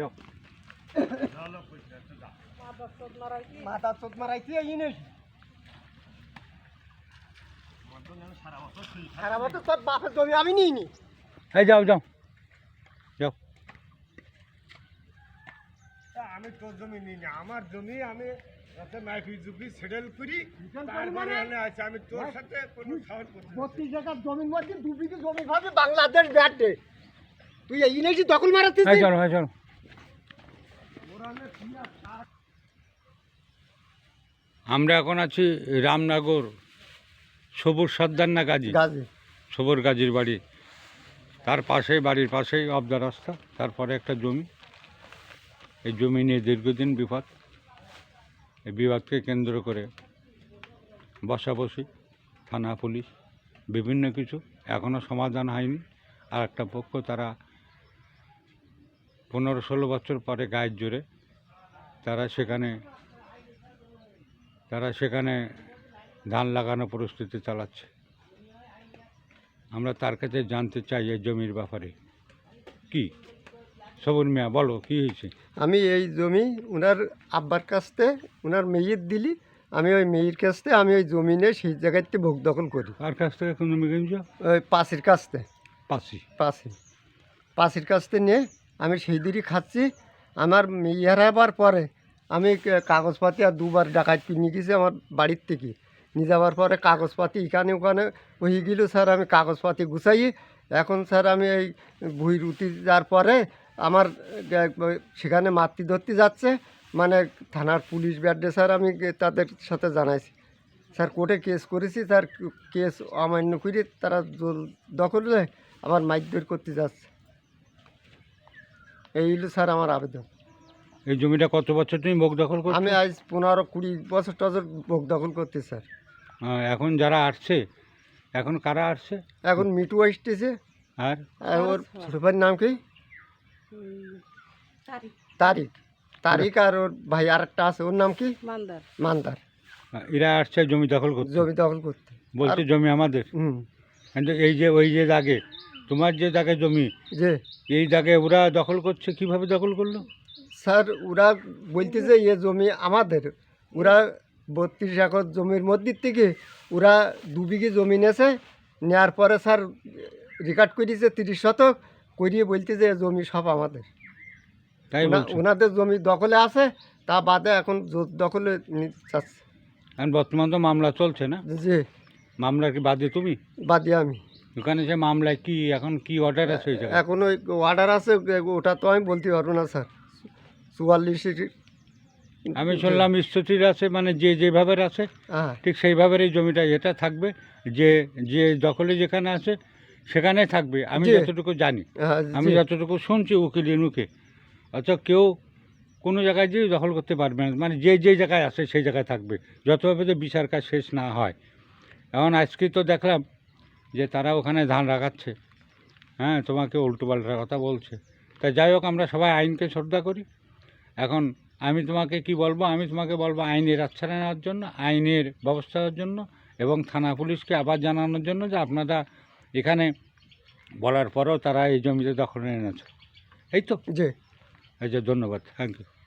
যাও। মাথা চোখ মারাইছি এই নেই সারা বছর তোর বাপের জমি আমি নিইনি এই যাও যাও। যাও। আমি তোর জমি নিই না আমার জমি আমি বাংলাদেশ ব্যাটে তুই এই নেই দখল চলো। আমরা এখন আছি রামনগর সবুজ সর্দার না গাজী? সবর গাজীর বাড়ি। তার পাশেই বাড়ির পাশেই অফ দ্য রাস্তা তারপরে একটা জমি। এই জমি নিয়ে দীর্ঘদিন বিবাদ এই বিবাদকে কেন্দ্র করে বসাবসি থানা পুলিশ বিভিন্ন কিছু। এখনও সমাধান হয়নি। আর একটা পক্ষ তারা পনেরো ষোলো বছর পরে গায়ের জোরে তারা সেখানে তারা সেখানে ধান লাগানো পরিস্থিতি চালাচ্ছে। আমরা তার কাছে জানতে চাই এই জমির ব্যাপারে। কি? সবুর মিয়া বলো কি হয়েছে? আমি এই জমি ওনার আব্বার কাছতে ওনার মেয়ের দিলি আমি ওই মেয়ের কাছতে আমি ওই জমি নিয়ে সেই জায়গাতে ভোগ দখল করি। আর কাছ থেকে কোন জমি কিনছ? ওই পাশের কাছতে। পাশি পাশে পাশের কাছতে নিয়ে আমি সেই দিনই খাচ্ছি আমার মেয়ে হবার পরে আমি কাগজপাতি আর দুবার ডাকাতি নিয়ে গেছি আমার বাড়ির থেকে। নিয়ে যাওয়ার পরে কাগজপাতি এখানে ওখানে হয়ে গেল স্যার, আমি কাগজপাতি গুছাই। এখন স্যার আমি এই ভুই রুটি যাওয়ার পরে আমার সেখানে মাতৃ ধরতে যাচ্ছে। মানে থানার পুলিশ ব্যাডে স্যার আমি তাদের সাথে জানাইছি। স্যার কোর্টে কেস করেছি, স্যার কেস অমান্য করে তারা দখলে আমার মাইক করতে যাচ্ছে। এই হলো স্যার আমার আবেদন। এই জমিটা কত বছর তুমি ভোগ দখল করছ? আমি আজ পনেরো কুড়ি বছর টছর ভোগ দখল করতে স্যার। হ্যাঁ, এখন যারা আসছে এখন কারা আসছে? এখন মিটু আসতেছে। আর? আর ওর ছোট ভাইয়ের নাম কি? তারিক। তারিক। আর ওর ভাই আর একটা আছে ওর নাম কি? মান্দার। মান্দার। এরা আসছে জমি দখল করতে? জমি দখল করতে। বলছে জমি আমাদের। হুম। কিন্তু এই যে ওই যে দাগে তোমার যে দাগে জমি যে এই দাগে ওরা দখল করছে কীভাবে দখল করল? স্যার ওরা বলতেছে এ জমি আমাদের ওরা বত্রিশ একর জমির মধ্যে থেকে ওরা দু বিঘে জমি নেছে নেওয়ার পরে স্যার রেকর্ড করিয়েছে তিরিশ শতক করিয়ে বলতেছে এ জমি সব আমাদের। তাই ওনা- ওনাদের জমি দখলে আছে তা বাদে এখন দখলে চাচ্ছে। এখন বর্তমান তো মামলা চলছে না? যে মামলা কি বাদে তুমি? বাদে আমি। ওখানে সে মামলায় কি এখন কি অর্ডার আছে ওই জায়গায়? এখন ওই অর্ডার আছে ওটা তো আমি বলতে পারব না স্যার। চুয়াল্লিশ আমি শুনলাম স্থিতির আছে মানে যে যেভাবে আছে হ্যাঁ। ঠিক সেইভাবে এই জমিটা এটা থাকবে যে যে দখলে যেখানে আছে সেখানে থাকবে আমি যতটুকু জানি। হ্যাঁ, আমি যতটুকু শুনছি উকিলের মুখে অথচ কেউ কোনো জায়গায় যে দখল করতে পারবে না মানে যে যে জায়গায় আছে সেই জায়গায় থাকবে যতভাবে তো বিচার কাজ শেষ না হয়। এখন আজকে তো দেখলাম যে তারা ওখানে ধান রাখাচ্ছে। হ্যাঁ তোমাকে উল্টো পাল্টা কথা বলছে। তা যাই হোক আমরা সবাই আইনকে শ্রদ্ধা করি। এখন আমি তোমাকে কি বলব? আমি তোমাকে বলব আইনের আচ্ছাড়া নেওয়ার জন্য আইনের ব্যবস্থা করার জন্য এবং থানা পুলিশকে আবার জানানোর জন্য যে আপনারা এখানে বলার পরেও তারা এই জমিতে দখল এনেছে এই তো। জি। এই যে ধন্যবাদ। Thank you